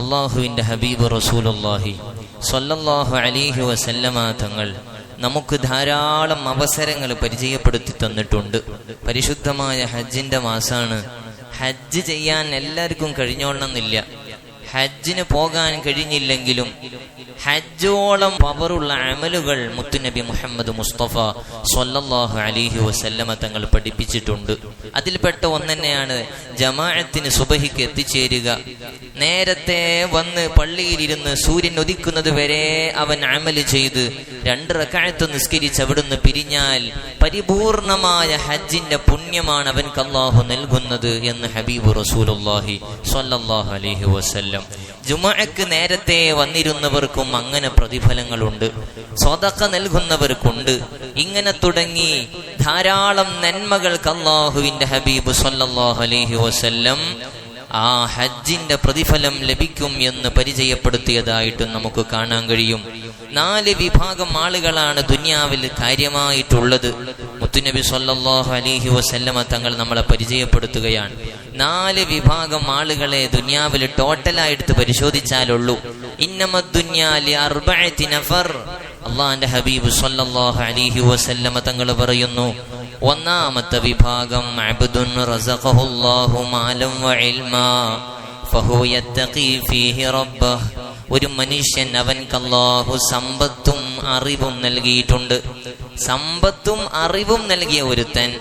അള്ളാഹുവിന്റെ ഹബീബ് റസൂലുല്ലാഹി സ്വല്ലല്ലാഹു അലൈഹി വസല്ലമ തങ്ങൾ നമുക്ക് ധാരാളം അവസരങ്ങൾ പരിചയപ്പെടുത്തി തന്നിട്ടുണ്ട്. പരിശുദ്ധമായ ഹജ്ജിന്റെ മാസാണ്. ഹജ്ജ് ചെയ്യാൻ എല്ലാവർക്കും കഴിഞ്ഞോളണമെന്നില്ല. ഹജ്ജിന് പോകാൻ കഴിഞ്ഞില്ലെങ്കിലും ഹജ്ജോളം പവറുള്ള അമലുകൾ മുത്തുനബി മുഹമ്മദ് മുസ്തഫ സൊല്ലാഹു അലിഹി വസല്ലമ തങ്ങൾ പഠിപ്പിച്ചിട്ടുണ്ട്. അതിൽപ്പെട്ട ഒന്നെന്നെയാണ് ജമാഅത്തിന് സുബഹിക്ക് എത്തിച്ചേരുക. നേരത്തെ വന്ന് പള്ളിയിലിരുന്ന് സൂര്യൻ ഒതിക്കുന്നത് വരെ അവൻ അമൽ ചെയ്ത് രണ്ട് റക്കായത്ത് നിസ്കരിച്ച് അവിടുന്ന് പിരിഞ്ഞാൽ പരിപൂർണമായ ഹജ്ജിന്റെ പുണ്യമാണ് അവൻ കല്ലാഹു നൽകുന്നത് എന്ന് ഹബീബ് റസൂലുല്ലാഹി സൊല്ലാഹു അലൈഹി വസല്ലം. ജുമഅക്ക് നേരത്തെ വന്നിരുന്നവർക്കും അങ്ങനെ പ്രതിഫലങ്ങളുണ്ട്. സ്വതക്ക നൽകുന്നവർക്കുണ്ട്. ഇങ്ങനെ തുടങ്ങി ധാരാളം നന്മകൾക്ക് അള്ളാഹുവിന്റെ ഹബീബ് സല്ലല്ലാഹു അലൈഹി വസല്ലം ആ ഹജ്ജിന്റെ പ്രതിഫലം ലഭിക്കും എന്ന് പരിചയപ്പെടുത്തിയതായിട്ട് നമുക്ക് കാണാൻ കഴിയും. നാല് വിഭാഗം ആളുകളാണ് ദുനിയാവിൽ കാര്യമായിട്ടുള്ളത്. മുത്തുനബി സല്ലല്ലാഹു അലൈഹി വസല്ലമ തങ്ങൾ നമ്മളെ പരിചയപ്പെടുത്തുകയാണ്. നാല് വിഭാഗം ആളുകളെ ദുനിയാവിൽ ടോട്ടലായിട്ട് പരിശോധിച്ചാലുള്ളൂ. അള്ളാന്റെ ഹബീബ് സല്ലല്ലാഹു അലൈഹി വസല്ലമ തങ്ങൾ പറയുന്നു ഒന്നാമത്തെ വിഭാഗം അബ്ദുൻ റസഖഹുല്ലാഹു മാലം വഇൽമാ ഫഹുവ യത്തഖി ഫീഹി റബ്ബഹ്. ഒരു മനുഷ്യൻ അവൻക്ക് അല്ലാഹു സമ്പത്തും അറിവും നൽകിയിട്ടുണ്ട്. സമ്പത്തും അറിവും നൽകിയ ഒരുത്തൻ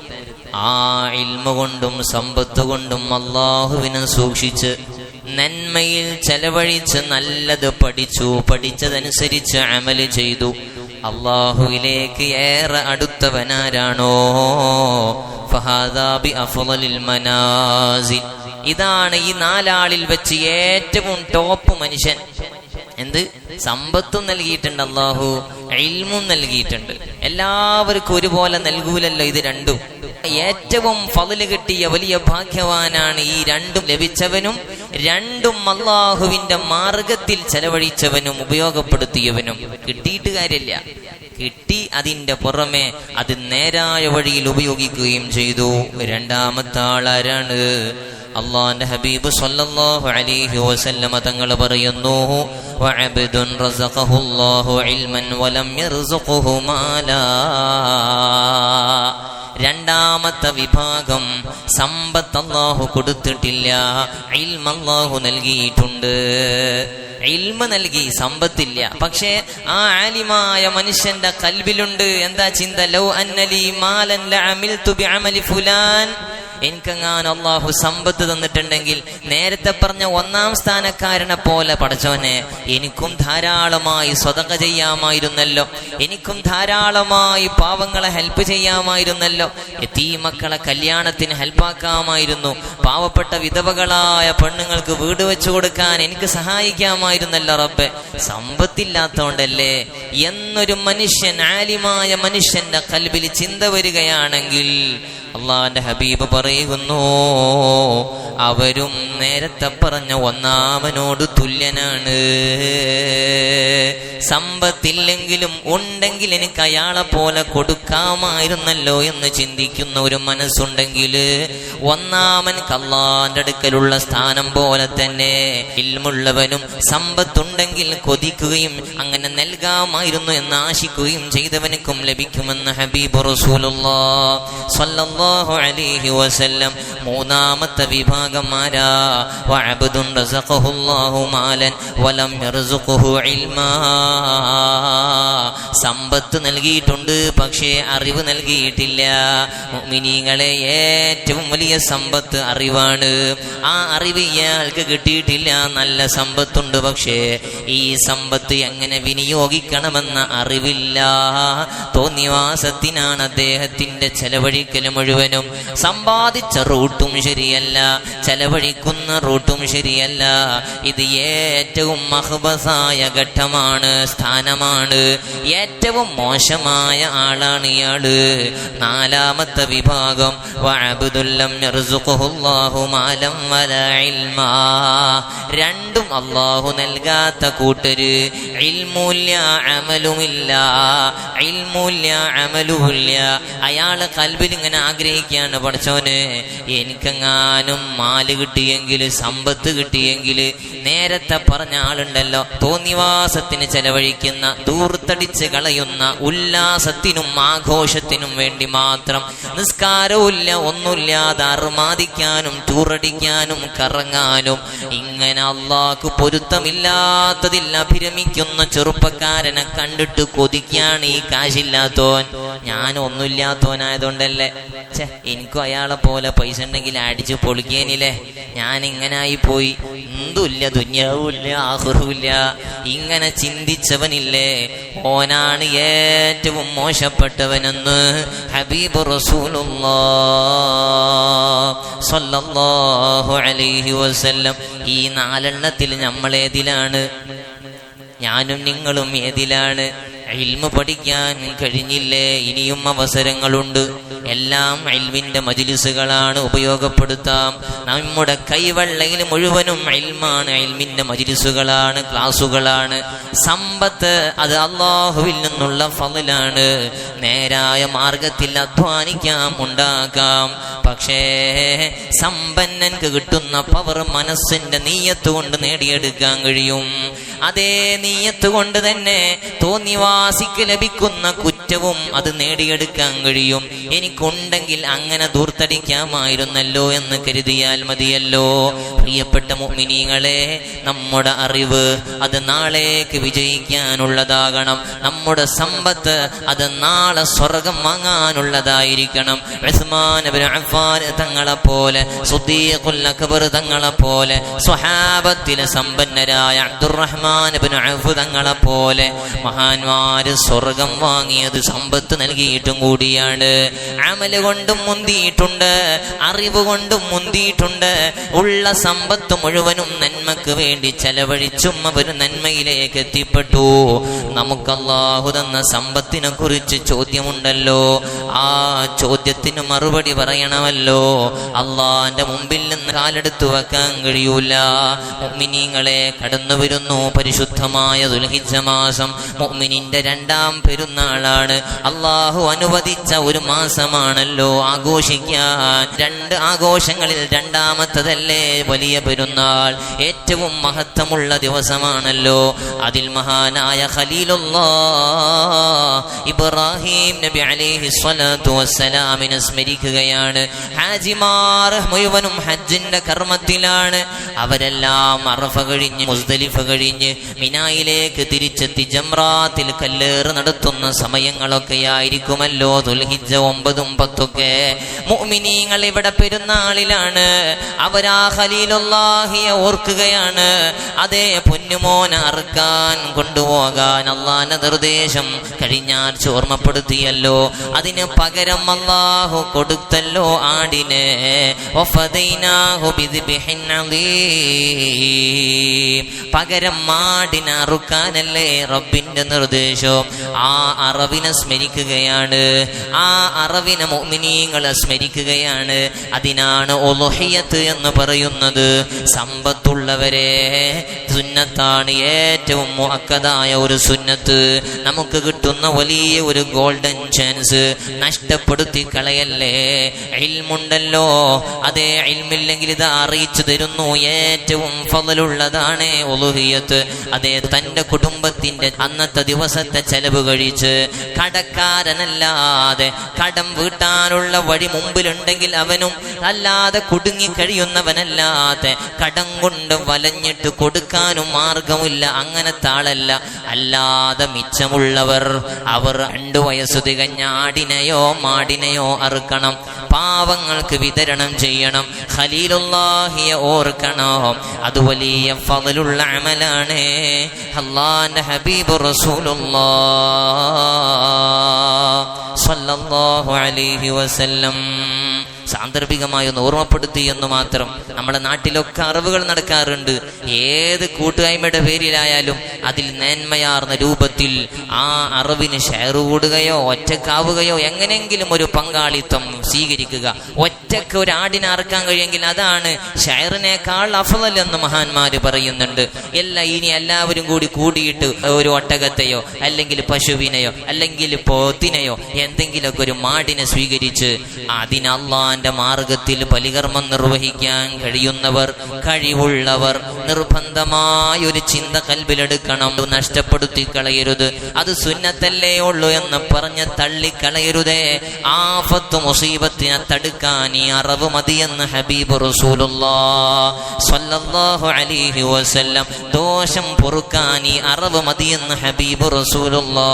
ആ ഇൽമ കൊണ്ടും സമ്പത്ത് കൊണ്ടും അള്ളാഹുവിനെ സൂക്ഷിച്ച് നന്മയിൽ ചെലവഴിച്ച് നല്ലത് പഠിച്ചു. പഠിച്ചതനുസരിച്ച് അമൽ ചെയ്തു. അള്ളാഹുവിലേക്ക് ഏറെ അടുത്തവനാരാണോ? ഫഹാദാബി മനാസി ഇതാണ് ഈ നാലാളിൽ വെച്ച് ഏറ്റവും ടോപ്പ് മനുഷ്യൻ. എന്ത്? സമ്പത്തും നൽകിയിട്ടുണ്ട് അള്ളാഹു ഇൽമും നൽകിയിട്ടുണ്ട്. എല്ലാവർക്കും ഒരുപോലെ നൽകൂലല്ലോ ഇത് രണ്ടും. ഏറ്റവും ഫതിൽ കിട്ടിയ വലിയ ഭാഗ്യവാനാണ് ഈ രണ്ടും ലഭിച്ചവനും രണ്ടും അള്ളാഹുവിന്റെ മാർഗത്തിൽ ചെലവഴിച്ചവനും ഉപയോഗപ്പെടുത്തിയവനും. കിട്ടിയിട്ട് കാര്യമില്ല. കിട്ടി അതിന്റെ പുറമെ അത് നേരായ വഴിയിൽ ഉപയോഗിക്കുകയും ചെയ്തു. രണ്ടാമത്തെ ആളാരാണ് അള്ളാന്റെ ഹബീബ് സല്ലല്ലാഹു അലൈഹി വസല്ലമ തങ്ങൾ പറയുന്നു വഅബ്ദുൻ റസഖഹുല്ലാഹു ഇൽമൻ വലം യർസുഖുഹു മാലാ. രണ്ടാമത്തെ വിഭാഗം സമ്പത്ത് അള്ളാഹു കൊടുത്തിട്ടില്ല അള്ളാഹു നൽകിയിട്ടുണ്ട്. ഇൽമ നൽകി സമ്പത്തില്ല. പക്ഷേ ആ ആലിമായ മനുഷ്യന്റെ കൽബിലുണ്ട്. എന്താ ചിന്ത? ലൗ അന്നലി മാലൻ എനിക്കെങ്ങാൻ അള്ളാഹു സമ്പത്ത് തന്നിട്ടുണ്ടെങ്കിൽ നേരത്തെ പറഞ്ഞ ഒന്നാം സ്ഥാനക്കാരനെ പോലെ പഠിച്ചവനെ എനിക്കും ധാരാളമായി സ്വതക ചെയ്യാമായിരുന്നല്ലോ. എനിക്കും ധാരാളമായി പാവങ്ങളെ ഹെൽപ്പ് ചെയ്യാമായിരുന്നല്ലോ. എത്തീ മക്കളെ കല്യാണത്തിന് ഹെൽപ്പാക്കാമായിരുന്നു പാവപ്പെട്ട വിധവകളായ പെണ്ണുങ്ങൾക്ക് വീട് വെച്ചു കൊടുക്കാൻ എനിക്ക് സഹായിക്കാമായിരുന്നല്ലോ റബ്ബെ. സമ്പത്തില്ലാത്തോണ്ടല്ലേ? എന്നൊരു മനുഷ്യൻ ആലിമായ മനുഷ്യന്റെ കൽബിൽ ചിന്ത വരികയാണെങ്കിൽ അള്ളാന്റെ ഹബീബ് പറയുന്നു അവരും നേരത്തെ പറഞ്ഞ ഒന്നാമനോട് തുല്യനാണ്. സമ്പത്തില്ലെങ്കിലും ഉണ്ടെങ്കിൽ എനിക്ക് അയാളെ പോലെ കൊടുക്കാമായിരുന്നല്ലോ എന്ന് ചിന്തിക്കുന്ന ഒരു മനസ്സുണ്ടെങ്കിൽ ഒന്നാമൻ കള്ളാന്റെ അടുക്കലുള്ള സ്ഥാനം പോലെ തന്നെ ഇൽമുള്ളവനും സമ്പത്തുണ്ടെങ്കിൽ കൊതിക്കുകയും അങ്ങനെ നൽകാമായിരുന്നു എന്ന് ആശിക്കുകയും ചെയ്തവനക്കും ലഭിക്കുമെന്ന് ഹബീബ് അലൈഹി വസല്ലം. മൂന്നാമത്തെ വിഭാഗം റസഖഹുല്ലാഹു മാലൻ വലം ഇൽമാ. സമ്പത്ത് നൽകിയിട്ടുണ്ട് പക്ഷേ അറിവ് നൽകിയിട്ടില്ല. മുഅ്മിനീങ്ങളെ ഏറ്റവും വലിയ സമ്പത്ത് അറിവാണ്. ആ അറിവ് ഇയാൾക്ക് കിട്ടിയിട്ടില്ല. നല്ല സമ്പത്തുണ്ട് പക്ഷേ ഈ സമ്പത്ത് എങ്ങനെ വിനിയോഗിക്കണമെന്ന അറിവില്ല. തോന്നിവാസത്തിനാണ് അദ്ദേഹത്തിന്റെ ചെലവഴിക്കൽ മുഴുവനും. സമ്പാദിച്ച റൂട്ടും ശരിയല്ല. ചെലവഴിക്കുന്ന റൂട്ടും ശരിയല്ല. ഇത് ഏറ്റവും മഹബസായ ഘട്ടമാണ് സ്ഥാനമാണ്. ഏറ്റവും മോശമായ ആളാണ് ഇയാൾ. നാലാമത്തെ വിഭാഗം. വഅബ്ദുല്ലം യർസുഖുല്ലാഹു മാലം വല ഇൽമാ. രണ്ടും അള്ളാഹു നൽകാത്ത കൂട്ടര്. ഇൽമൂല്യ അമലുമില്ല. ഇൽമൂല്യ അമലുമില്ല. അയാൾ കൽബിൽ ഇങ്ങനെ ആഗ്രഹം ആഗ്രഹിക്കുകയാണ് പഠിച്ചോന് എനിക്കെങ്ങാനും മാൽ കിട്ടിയെങ്കിൽ സമ്പത്ത് കിട്ടിയെങ്കിൽ നേരത്തെ പറഞ്ഞ ആളുണ്ടല്ലോ തോന്നിവാസത്തിന് ചെലവഴിക്കുന്ന ദൂർത്തടിച്ച് കളയുന്ന ഉല്ലാസത്തിനും ആഘോഷത്തിനും വേണ്ടി മാത്രം. നിസ്കാരവുമില്ല ഒന്നുമില്ലാതെ അറുമാദിക്കാനും ടൂറടിക്കാനും കറങ്ങാനും ഇങ്ങനെ അള്ളാഹ് പൊരുത്തമില്ലാത്തതിൽ അഭിരമിക്കുന്ന ചെറുപ്പക്കാരനെ കണ്ടിട്ട് കൊതിക്കാണ് ഈ കാശില്ലാത്തോൻ ഞാൻ ഒന്നുമില്ലാത്തവനായതുകൊണ്ടല്ലേ? ഛേ എനിക്കും അയാളെ പോലെ പൈസ ഉണ്ടെങ്കിൽ അടിച്ചു പൊളിക്കേനില്ലേ? ഞാൻ ഇങ്ങനായി പോയി. എന്തുമില്ല ദുന്യാവുമില്ല ആഹുറുമില്ല ഇങ്ങനെ ചിന്തിച്ചവനില്ലേ? ഓനാണ് ഏറ്റവും മോശപ്പെട്ടവനെന്ന് ഹബീബ് റസൂലുള്ളാഹു അലൈഹി വസല്ലം. ഈ നാലെണ്ണത്തിൽ നമ്മളേതിലാണ് ഞാനും നിങ്ങളും ഏതിലാണ്? ഇൽമ പഠിക്കാൻ കഴിഞ്ഞില്ലേ? ഇനിയും അവസരങ്ങളുണ്ട്. എല്ലാം അൽവിന്റെ മജിലിസുകളാണ് ഉപയോഗപ്പെടുത്താം. നമ്മുടെ കൈവെള്ളയിൽ മുഴുവനും അൽമാണ് അൽമിന്റെ മജിലിസുകളാണ് ക്ലാസുകളാണ്. സമ്പത്ത് അത് അള്ളാഹുവിൽ നിന്നുള്ള ഫലാണ് നേരായ മാർഗത്തിൽ അധ്വാനിക്കാം ഉണ്ടാക്കാം. പക്ഷേ സമ്പന്നൻക്ക് കിട്ടുന്ന പവർ മനസ്സിന്റെ നീയത്ത് കൊണ്ട് നേടിയെടുക്കാൻ കഴിയും. അതേ നീയത്ത് കൊണ്ട് തന്നെ തോന്നിവാസിക്ക് ലഭിക്കുന്ന കുറ്റവും അത് നേടിയെടുക്കാൻ കഴിയും. എനിക്കുണ്ടെങ്കിൽ അങ്ങനെ ദൂർത്തടിക്കാമായിരുന്നല്ലോ എന്ന് കരുതിയാൽ മതിയല്ലോ. പ്രിയപ്പെട്ട മുഅ്മിനീങ്ങളെ നമ്മുടെ അറിവ് അത് നാളേക്ക് വിജയിക്കാനുള്ളതാകണം. നമ്മുടെ സമ്പത്ത് അത് നാളെ സ്വർഗം വാങ്ങാനുള്ളതായിരിക്കണം. തങ്ങളെ പോലെ അക്ബർ തങ്ങളെ പോലെ സ്വഹാബത്തിലെ സമ്പന്നരായ അബ്ദുറഹ്മാൻ തങ്ങളെ പോലെ മഹാന്മാര് സ്വർഗം വാങ്ങിയത് സമ്പത്ത് നൽകിയിട്ടും കൂടിയാണ്. അമൽ കൊണ്ടും മുന്തിയിട്ടുണ്ട് അറിവ് കൊണ്ടും മുന്തിയിട്ടുണ്ട്. ഉള്ള സമ്പത്ത് മുഴുവനും നന്മക്ക് വേണ്ടി ചെലവഴിച്ചും അവർ നന്മയിലേക്ക് എത്തിപ്പെട്ടു. നമുക്ക് അള്ളാഹു തന്ന സമ്പത്തിനെ കുറിച്ച് ചോദ്യമുണ്ടല്ലോ. ആ ചോദ്യത്തിന് മറുപടി പറയണമല്ലോ. അള്ളാന്റെ മുമ്പിൽ നിന്ന് കാലെടുത്തു വെക്കാൻ കഴിയൂല. മുഅ്മിനീങ്ങളെ കടന്നു വരുന്നു പരിശുദ്ധമായ ദുൽഹിജ മാസം മുഅ്മിനിന്റെ രണ്ടാം പെരുന്നാളാണ്. അള്ളാഹു അനുവദിച്ച ഒരു മാസമാണല്ലോ ആഘോഷിക്കാൻ. രണ്ട് ആഘോഷങ്ങളിൽ രണ്ടാമത്തതല്ലേ വലിയ പെരുന്നാൾ. ഏറ്റവും മഹത്വമുള്ള ദിവസമാണല്ലോ. അതിൽ മഹാനായ ഖലീലുല്ലാ ഇബ്രാഹിം നബി അലൈഹി വസ്സലാമിനെ സ്മരിക്കുകയാണ്. ഹാജിമാർ മുഴുവനും ഹജ്ജിന്റെ കർമ്മത്തിലാണ്. അവരെല്ലാം അറഫ കഴിഞ്ഞ് മുസ്ദലിഫ കഴിഞ്ഞ് മിനായിലേക്ക് തിരിച്ചെത്തി ജംറാത്തിൽ കല്ലേറ് നടത്തുന്ന സമയങ്ങളൊക്കെ ആയിരിക്കുമല്ലോ ദുൽഹിജ ഒമ്പതും പത്തൊക്കെ മുഅ്മിനീങ്ങൾ ഇവിടെ പെരുന്നാളിലാണ്. അവരാ ഖലീലുല്ലാഹിയെ ഓർക്കുകയാണ്. അതേ പൊന്നുമോൻ അറുക്കാൻ കൊണ്ടുപോകാൻ അള്ളാന്റെ നിർദ്ദേശം കഴിഞ്ഞാൽ ചോർമ്മപ്പെടുത്തിയല്ലോ അതിന് പകരം അള്ളാഹു കൊടുത്തല്ലോ ആടിനെ. പകരം അറുക്കാനല്ലേ റബ്ബിന്റെ നിർദ്ദേശം? ആ അറവിനെ സ്മരിക്കുകയാണ്. ആ അറവിനെ മോമിനീങ്ങളെ സ്മരിക്കുകയാണ്. അതിനാണ് ഒലുഹിയത്ത് എന്ന് പറയുന്നത്. സമ്പത്തുള്ളവരെ സുന്നത്താണ് ഏറ്റവും മുഅക്കദായ ഒരു സുന്നത്ത്. നമുക്ക് കിട്ടുന്ന വലിയ ഒരു ഗോൾഡൻ ചാൻസ്. നഷ്ടപ്പെടുത്തി കളയല്ലേ? ഇൽമുണ്ടല്ലോ. അതേ ഇൽമില്ലെങ്കിൽ ഇത് അറിയിച്ചു തരുന്നു. ഏറ്റവും ഫലലുള്ളതാണ് ഒലുഹിയത്ത് അതേ തന്റെ കുടുംബത്തിന്റെ അന്നത്തെ ദിവസത്തെ ചെലവ് കഴിച്ച് കടക്കാരനല്ലാതെ കടം വീട്ടാനുള്ള വഴി മുമ്പിലുണ്ടെങ്കിൽ അവനും അല്ലാതെ കുടുങ്ങി കഴിയുന്നവനല്ലാതെ കടം കൊണ്ട് വലഞ്ഞിട്ട് കൊടുക്കാനും മാർഗമില്ല. അങ്ങനത്തെ ആളല്ല. അല്ലാതെ മിച്ചമുള്ളവർ അവർ രണ്ടു വയസ്സു തികഞ്ഞ ആടിനെയോ മാടിനെയോ അറുക്കണം. പാവങ്ങൾക്ക് വിതരണം ചെയ്യണം. ഖലീലുല്ലാഹിയെ ഓർക്കണം. അത് വലിയ ഫതലുള്ള അമലാണ്. അള്ളാന്റെ ഹബീബ് റസൂലുള്ളാഹ് സ്വല്ലല്ലാഹു അലൈഹി വസല്ലം. സാന്ദർഭികമായി ഒന്ന് ഓർമ്മപ്പെടുത്തി എന്ന് മാത്രം നമ്മുടെ നാട്ടിലൊക്കെ അറിവുകൾ നടക്കാറുണ്ട്. ഏത് കൂട്ടായ്മയുടെ പേരിലായാലും അതിൽ നേന്മയാർന്ന രൂപത്തിൽ ആ അറിവിന് ഷെയർ കൂടുകയോ ഒറ്റക്കാവുകയോ എങ്ങനെയെങ്കിലും ഒരു പങ്കാളിത്തം സ്വീകരിക്കുക. ഒറ്റയ്ക്ക് ഒരു ആടിനെ അറക്കാൻ കഴിയുമെങ്കിൽ അതാണ് ഷെയറിനേക്കാൾ അഫലൽ എന്ന് മഹാന്മാര് പറയുന്നുണ്ട്. എല്ലാ ഇനി എല്ലാവരും കൂടി കൂടിയിട്ട് ഒരു ഒട്ടകത്തെയോ അല്ലെങ്കിൽ പശുവിനെയോ അല്ലെങ്കിൽ പോത്തിനെയോ എന്തെങ്കിലുമൊക്കെ ഒരു മാടിനെ സ്വീകരിച്ച് അതിന് അള്ളാന്റെ മാർഗത്തിൽ ബലികർമ്മം നിർവഹിക്കാൻ കഴിയുന്നവർ കഴിവുള്ളവർ നിർബന്ധമായ ഒരു ചിന്ത കൽബിലെടുക്കണം നഷ്ടപ്പെടുത്തി കളയരുത് അത് സുന്നത്തല്ലേ ഉള്ളൂ എന്ന് പറഞ്ഞ് തള്ളിക്കളയരുതേ. ആഫത്ത് മുസീബത്തിനെ തടുക്കാൻ ഈ അറിവ് മതിയെന്ന് ഹബീബ് റസൂലുള്ളാ സ്വല്ലല്ലാഹു അലൈഹി വസല്ലം ദോഷം പൊറുക്കാൻ ഈ അറിവ് മതിയെന്ന് ഹബീബ് റസൂലുള്ളാ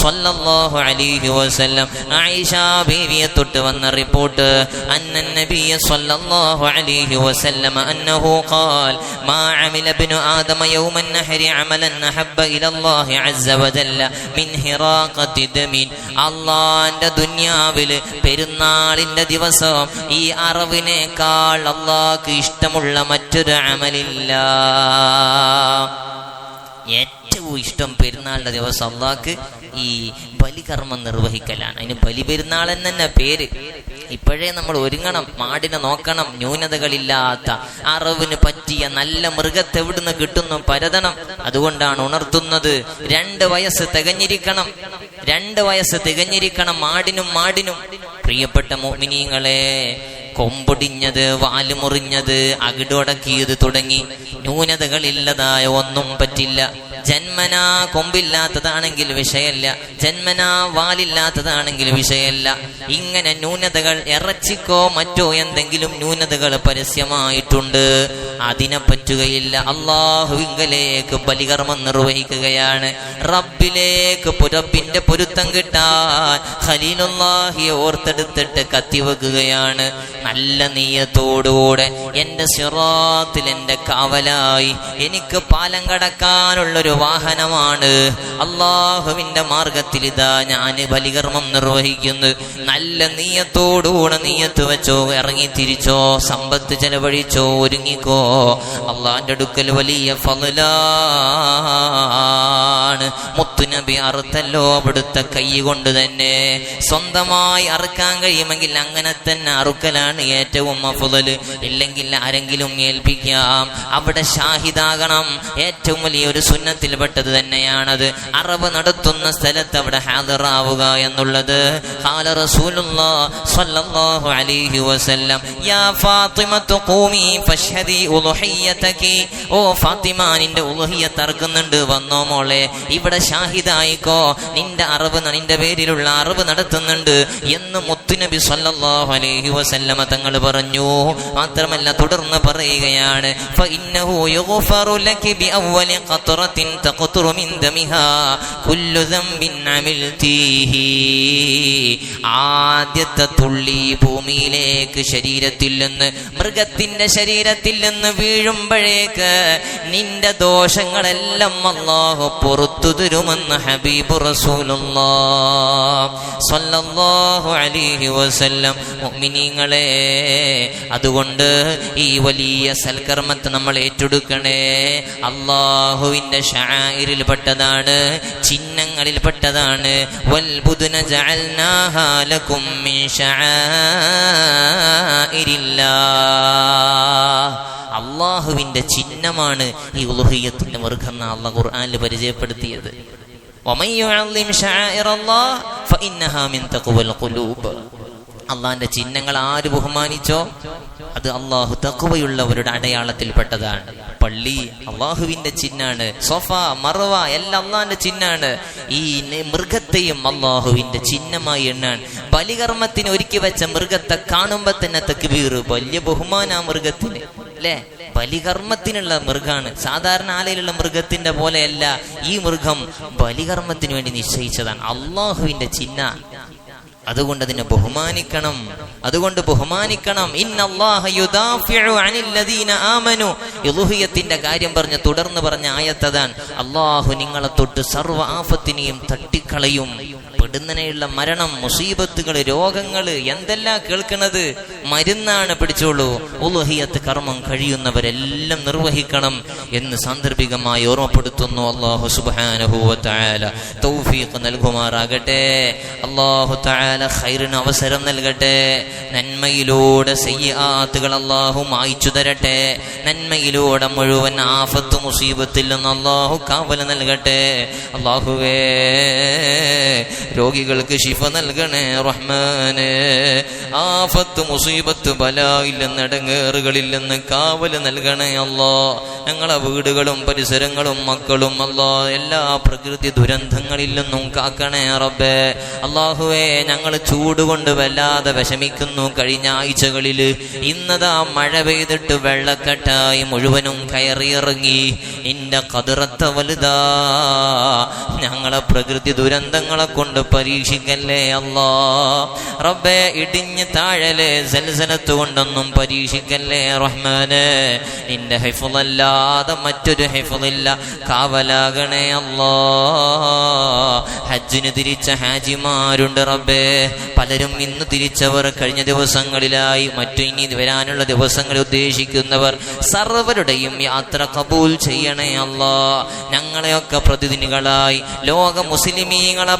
സ്വല്ലല്ലാഹു അലൈഹി വസല്ലം. ആയിഷ ബീവിയെ തൊട്ട് വന്ന റിപ്പോർട്ട് അന്ന നബിയ സ്വല്ലല്ലാഹു അലൈഹി വസല്ലം അന്നഹു ഖാൽ മാ عمل ابن آدم يوم النحر عملا أحب إلى الله عز وجل من هراقة دم അള്ളാന്റെ ദുന്യാവില് പെരുന്നാളിന്റെ ദിവസം ഈ അറിവിനേക്കാൾ അള്ളാഹ്ക്ക് ഇഷ്ടമുള്ള മറ്റൊരു അമലില്ല ഏറ്റവും ഇഷ്ടം പെരുന്നാളിന്റെ ദിവസം അള്ളാഹ്ക്ക് ഈ ബലികർമ്മം നിർവഹിക്കലാണ്. അതിന് ബലി പെരുന്നാൾ എന്ന് തന്നെ പേര്. ഇപ്പോഴേ നമ്മൾ ഒരുങ്ങണം മാടിനെ നോക്കണം ന്യൂനതകളില്ലാത്ത അറിവിന് പറ്റിയ നല്ല മൃഗത്തെ എവിടുന്ന് കിട്ടുന്നു പരതണം. അതുകൊണ്ടാണ് ഉണർത്തുന്നത് രണ്ട് വയസ്സ് തികഞ്ഞിരിക്കണം രണ്ട് വയസ്സ് തികഞ്ഞിരിക്കണം മാടിനും മാടിനും. പ്രിയപ്പെട്ട മോമിനിയങ്ങളെ കൊമ്പൊടിഞ്ഞത് വാലുമുറിഞ്ഞത് അകിടൊടക്കിയത് തുടങ്ങി ന്യൂനതകളില്ലതായ ഒന്നും പറ്റില്ല. ജന്മനാ കൊമ്പില്ലാത്തതാണെങ്കിൽ വിഷയല്ല ജന്മനാ വാലില്ലാത്തതാണെങ്കിൽ വിഷയല്ല. ഇങ്ങനെ ന്യൂനതകൾ ഇറച്ചിക്കോ മറ്റോ എന്തെങ്കിലും ന്യൂനതകൾ പരസ്യമായിട്ടുണ്ട്. അതിനെ പറ്റുകയില്ല. അള്ളാഹുവിങ്കലേക്ക് ബലികർമ്മം നിർവഹിക്കുകയാണ്. റബ്ബിലേക്ക് പുരപ്പിന്റെ പൊരുത്തം കിട്ടാൻ ഖലീലുല്ലാഹിയെ ഓർത്തെടുത്തിട്ട് കത്തിവെക്കുകയാണ് നല്ല നീയത്തോടുകൂടെ എന്റെ സിറാത്തിൽ എന്റെ കാവലായി എനിക്ക് പാലം കടക്കാനുള്ളൊരു വാഹനമാണ്. അള്ളാഹുവിന്റെ മാർഗത്തിൽ ഇതാ ഞാൻ ബലികർമ്മം നിർവഹിക്കുന്നു. നല്ല നീയത്തോടുകൂടെ നീയത്ത് വെച്ചോ ഇറങ്ങി തിരിച്ചോ സമ്പത്ത് ചെലവഴിച്ചോ ഒരുങ്ങിക്കോ. അള്ളാന്റെ അടുക്കൽ വലിയ ഫലാണ് മുത്തുനബി അറുത്തല്ലോ അവിടുത്തെ കൈ കൊണ്ട് തന്നെ. സ്വന്തമായി അറുക്കാൻ കഴിയുമെങ്കിൽ അങ്ങനെ തന്നെ അറുക്കലാണ് ഏറ്റവും അഫുതൽ ഇല്ലെങ്കിൽ ആരെങ്കിലും ഏൽപ്പിക്കാം. അവിടെ ഷാഹിദാകണം. ഏറ്റവും വലിയ ഒരു സുന്നത്തിൽപ്പെട്ടത് തന്നെയാണത്. അറബ് നടത്തുന്ന സ്ഥലത്ത് അവിടെ ഹാജറാവുക എന്നുള്ളത്. ഓ ഫാത്തിമ നിന്റെ അറക്കുന്നുണ്ട് വന്നോ മോളെ ഇവിടെ ഷാഹിദായിക്കോ. നിന്റെ അറിവ് നിന്റെ പേരിലുള്ള അറിവ് നടത്തുന്നുണ്ട് എന്ന് മുത്തുനബി സല്ലാഹു അലൈഹി വസല്ലമ തങ്ങൾ പറഞ്ഞു. മാത്രമല്ല തുടർന്ന് പറയുകയാണ് ഫഇന്നഹു യുഗ്ഫറു ലകി ബിഅവ്വലി ഖത്റത്തിൻ തഖ്തുറു മിൻ ദമിഹാ كل ذنب عملتيه ആദ്യത്തെ തുള്ളി ഭൂമിയിലേക്ക് ശരീരത്തിൽ നിന്ന് മൃഗത്തിന്റെ ശരീരത്തിൽ നിന്ന് വീഴുമ്പോഴേക്ക് നിന്റെ ദോഷങ്ങളെല്ലാം അള്ളാഹു പുറത്തു തരുമെന്ന് ഹബീബ് സ്വല്ലല്ലാഹു അലൈഹി വസല്ലം. മുഅ്മിനീങ്ങളെ അതുകൊണ്ട് ഈ വലിയ സൽക്കർമ്മത്തെ നമ്മൾ ഏറ്റെടുക്കണേ. അള്ളാഹുവിന്റെ ഷായിരിൽപ്പെട്ടതാണ് ചിഹ്നങ്ങളിൽപ്പെട്ടതാണ്. വൽബുദുന ജഅൽനാഹാലകും മിൻ ചിഹ്നമാണ് ഈ ഉലുഹിയത്തിന്റെ മൃഗെന്ന് അള്ള ഖുർആാനിൽ പരിചയപ്പെടുത്തിയത്. ഒമയ്യുഅല്ലിം ഷാഇറല്ലാഹ് ഫഇന്നഹാ മിൻ തഖ്വൽ ഖുലൂബ്. അള്ളാന്റെ ചിഹ്നങ്ങൾ ആര് ബഹുമാനിച്ചോ? അത് അള്ളാഹു തക്കുവയുള്ളവരുടെ അടയാളത്തിൽപ്പെട്ടതാണ്. പള്ളി അള്ളാഹുവിന്റെ ചിഹ്നാണ്. സോഫ മറവ എല്ലാം അള്ളാന്റെ ചിഹ്നാണ്. ഈ മൃഗത്തെയും അള്ളാഹുവിന്റെ ചിഹ്നമായി എണ്ണാൻ. ബലികർമ്മത്തിന് ഒരുക്കി വെച്ച മൃഗത്തെ കാണുമ്പോ തന്നെ തക്ബീർ വലിയ ബഹുമാന മൃഗത്തിന്. അല്ലേ? ബലികർമ്മത്തിനുള്ള മൃഗമാണ് സാധാരണ ആലയിലുള്ള മൃഗത്തിന്റെ പോലെയല്ല ഈ മൃഗം ബലികർമ്മത്തിന് വേണ്ടി നിശ്ചയിച്ചതാണ്. അള്ളാഹുവിന്റെ ചിഹ്ന. അതുകൊണ്ട് അതിനെ ബഹുമാനിക്കണം. അതുകൊണ്ട് ബഹുമാനിക്കണം. ഇലുഹിയത്തിന്റെ കാര്യം പറഞ്ഞ് തുടർന്ന് പറഞ്ഞ ആയത്തതാണ്. അള്ളാഹു നിങ്ങളെ തൊട്ട് സർവ ആഫത്തിനെയും തട്ടിക്കളയും. കടുന്നനെയുള്ള മരണം മുസീബത്തുകൾ രോഗങ്ങൾ എന്തെല്ലാം കേൾക്കുന്നത് മരുന്നാണ് പിടിച്ചോളൂ. ഉലുഹിയത്ത് കർമ്മം കഴിയുന്നവരെല്ലാം നിർവഹിക്കണം എന്ന് സാന്ദർഭികമായി ഓർമ്മപ്പെടുത്തുന്നു അള്ളാഹു സുബാനുഭൂവ തആല. തൗഫീഖ് നൽകുമാറാകട്ടെ. അള്ളാഹു തആല ഖൈറിന് അവസരം നൽകട്ടെ. നന്മയിലൂടെ സയ്യാത്തുകൾ അള്ളാഹു മായ്ച്ചു തരട്ടെ. നന്മയിലൂടെ മുഴുവൻ ആഫത്ത് മുസീബത്തിൽ നിന്ന് അള്ളാഹു കാവല നൽകട്ടെ. അള്ളാഹുവേ രോഗികൾക്ക് ശിഫ നൽകണേ റഹ്മാനെ. ആഫത്ത് മുസീബത്ത് ബലായില്ലെന്ന് ഇടങ്ങേറുകളില്ലെന്ന് കാവൽ നൽകണേ അല്ലാ ഞങ്ങളെ വീടുകളും പരിസരങ്ങളും മക്കളും അല്ലാ എല്ലാ പ്രകൃതി ദുരന്തങ്ങളിൽ നിന്നും കാക്കണേ റബ്ബേ. അള്ളാഹുവേ ഞങ്ങൾ ചൂടുകൊണ്ട് വല്ലാതെ വിഷമിക്കുന്നു കഴിഞ്ഞ ആഴ്ചകളിൽ ഇന്നതാ മഴ പെയ്തിട്ട് വെള്ളക്കെട്ടായി മുഴുവനും കയറിയിറങ്ങി. നിന്റെ കതിറത്ത വലുതാ. ഞങ്ങളെ പ്രകൃതി ദുരന്തങ്ങളെ കൊണ്ട് പരീക്ഷിക്കല്ലേ അല്ലാ? റബ്ബെ ഇടിഞ്ഞ് താഴലെ സൽസലത്ത് കൊണ്ടൊന്നും പരീക്ഷിക്കല്ലേ റഹ്മാന്? നിന്റെ ഹൈഫുലല്ലാതെ മറ്റൊരു ഹൈഫുലില്ല കാവലാകണേ അല്ലാ. ഹജ്ജിന് തിരിച്ച ഹാജിമാരുണ്ട് റബ്ബേ. പലരും ഇന്ന് തിരിച്ചവർ കഴിഞ്ഞ ദിവസങ്ങളിലായി മറ്റു ഇനി വരാനുള്ള ദിവസങ്ങൾ ഉദ്ദേശിക്കുന്നവർ സർവരുടെയും യാത്ര കബൂൽ ചെയ്യണേ അല്ലാ. ഞങ്ങളെയൊക്കെ പ്രതിനിധികളായി. ലോക മുസ്ലിമീങ്ങളെ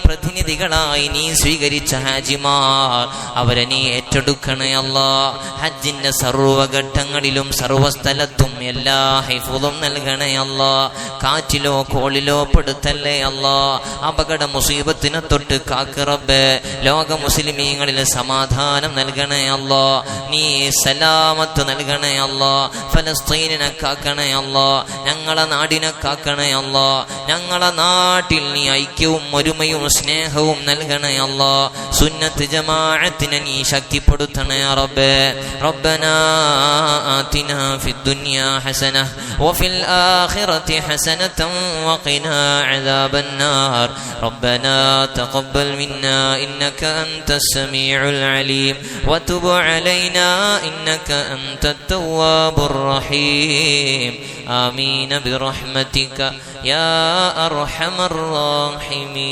പ്രതിനിധികളായി നീ സ്വീകരിച്ച ഹാജിമാർ അവരെ നീ ഏറ്റെടുക്കണേ അല്ല. ഹജ്ജിന്റെ സർവഘട്ടങ്ങളിലും സർവസ്ഥലത്തും എല്ലാ ഹൈഫുതും നൽകണേ അല്ല. കാറ്റിലോ കോളിലോ പെടുത്തല്ലേ അല്ല. അപകട മുസീബത്തിനെ തൊട്ട് കാക്കിറബ് ലോക മുസ്ലിമീങ്ങളിൽ സമാധാനം നൽകണേ അല്ല. നീ സലാമത്ത് നൽകണേ അല്ല. ഫലസ്തീനിനെ കാക്കണേ അല്ല. ഞങ്ങളെ നാടിനെ കാക്കണേ അല്ല. ഞങ്ങളെ നാട്ടിൽ നീ ഐക്യവും ഒരുമയും സ്നേഹവും നൽകണേ അല്ലാ സുന്നത്ത് ജമാഅത്തിനെ നീ ശക്തിപ്പെടുത്തണേ റബ്ബേ ربنا آتنا في الدنيا حسنة وفي الآخرة حسنة وقنا عذاب النار ربنا تقبل منا إنك أنت السميع العليم وتب علينا إنك أنت التواب الرحيم آمين برحمتك يا أرحم الراحمين.